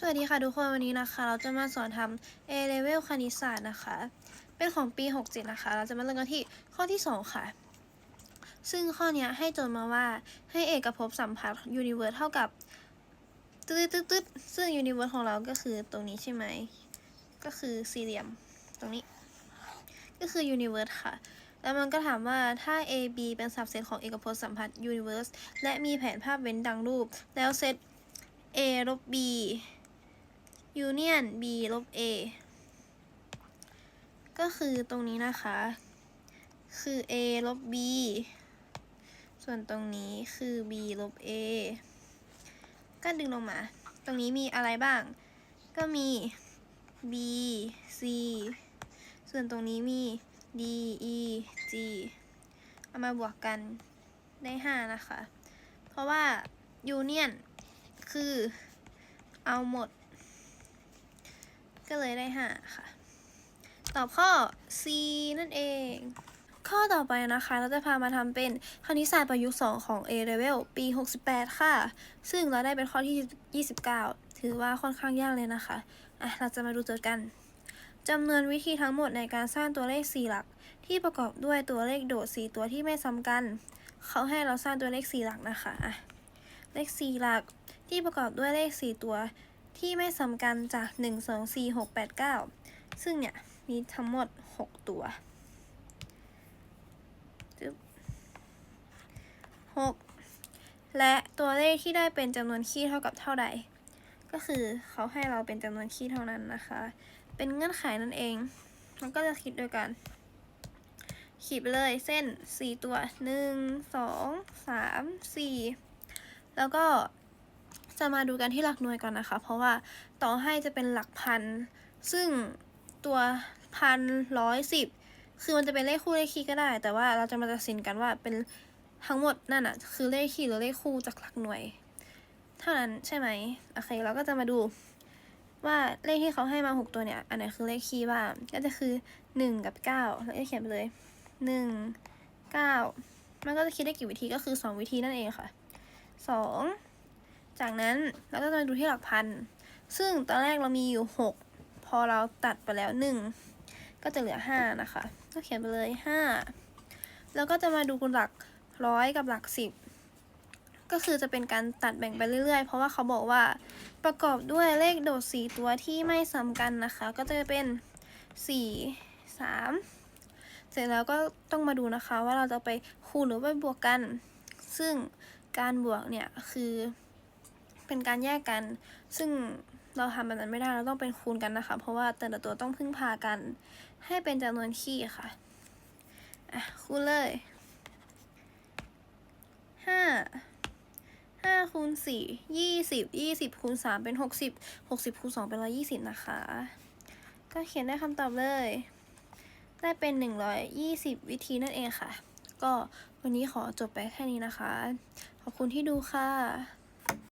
สวัสดีค่ะทุกคนวันนี้นะคะ เราจะมาสอนทำ A level คณิตศาสตร์นะคะ เป็นของปี 67 นะคะ เราจะมาเริ่มกันที่ข้อที่ 2 ค่ะ ซึ่งข้อนี้ให้โจทย์มาว่าให้เอกภพสัมพัทธ์ universe เท่ากับตึ๊ดตึ๊ดตึ๊ดซึ่ง universe ของเราก็คือตรงนี้ใช่ไหม ก็คือสี่เหลี่ยมตรงนี้ ก็คือ universe ค่ะ แล้วมันก็ถามว่าถ้า A B เป็นสับเซตของเอกภพสัมพัทธ์ universe และมีแผนภาพเว้นดังรูป แล้วเซต A ลบ B union b ลบ a ก็คือตรงนี้นะคะ คือ a ลบ b ส่วนตรงนี้คือ b ลบ a ก็ดึงลงมา ตรงนี้มีอะไรบ้าง ก็มี b c ส่วนตรงนี้มี d e g เอามาบวกกันได้ 5 นะคะ เพราะว่า union คือเอาหมด ก็เลยได้ 5 ค่ะ ตอบข้อ C นั่นเอง ข้อต่อไปนะคะ เราจะพามาทำเป็นคณิตศาสตร์ประยุกต์ 2 ของ A Level ปี 68 ค่ะ ซึ่งเราได้เป็นข้อที่ 29 ถือว่าค่อนข้างยากเลยนะคะ อะ เราจะมาดูโจทย์กันจำนวนวิธีทั้งหมดในการสร้างตัวเลข 4 หลัก ที่ประกอบด้วยตัวเลขโดด 4 ตัวที่ไม่ซ้ำกัน เขาให้เราสร้างตัวเลข 4 หลักนะคะอะเลข 4 หลักที่ประกอบด้วยเลข 4 ตัว ที่ไม่ซ้ำกันจาก 1 2 4 6 8 9 ซึ่งเนี่ย มีทั้งหมด 6 ตัวจึ๊บ6และตัวเลขที่ได้เป็นจำนวนคี่เท่ากับเท่าใด ก็คือเขาให้เราเป็นจำนวนคี่เท่านั้นนะคะ เป็นเงื่อนไขนั่นเอง มันก็จะคิดโดยการขีดไปเลยเส้น 4 ตัว 1 2 3 4 แล้วก็ จะมาดูกันที่หลักหน่วยก่อนนะคะ เพราะว่าต่อให้จะเป็นหลักพัน ซึ่งตัวพันร้อยสิบคือมันจะเป็นเลขคู่เลขคี่ก็ได้ แต่ว่าเราจะมาตัดสินกันว่าเป็นทั้งหมดนั่นอะคือเลขคี่หรือเลขคู่จากหลักหน่วย เท่านั้นใช่ไหมโอเคเราก็จะมาดูว่าเลขที่เขาให้มาหกตัวเนี่ย อันไหนคือเลขคี่บ้างก็จะคือหนึ่งกับเก้าเราจะเขียนไปเลยหนึ่งเก้ามันก็จะคิดได้กี่วิธีก็คือสองวิธีนั่นเองค่ะสอง จากนั้นเราก็จะมาดูที่หลักพัน ซึ่งตอนแรกเรามีอยู่ 6 พอเราตัดไปแล้ว 1 ก็จะเหลือ 5 นะคะ ก็เขียนไปเลย 5 แล้วก็จะมาดูหลักร้อยกับหลัก 10 ก็คือจะเป็นการตัดแบ่งไปเรื่อยๆ เพราะว่าเขาบอกว่าประกอบด้วยเลขโดด 4 ตัวที่ไม่ซ้ำกันนะคะ ก็จะเป็น 4 3 เสร็จแล้วก็ต้องมาดูนะคะว่าเราจะไปคูณหรือไปบวกกัน ซึ่งการบวกเนี่ยคือ เป็นการแยกกัน ซึ่งเราทำแบบนั้นไม่ได้เราต้องเป็นคูณกันนะคะ เพราะว่าแต่ละตัวต้องพึ่งพากัน ให้เป็นจำนวนคี่ค่ะอะคูณเลยห้าห้าคูณสี่ยี่สิบยี่สิบคูณสามเป็นหกสิบหกสิบคูณสองเป็นร้อยี่สิบนะคะ ก็เขียนได้คำตอบเลย ได้เป็นหนึ่งร้อยยี่สิบวิธีนั่นเองค่ะ ก็วันนี้ขอจบไปแค่นี้นะคะ ขอบคุณที่ดูค่ะ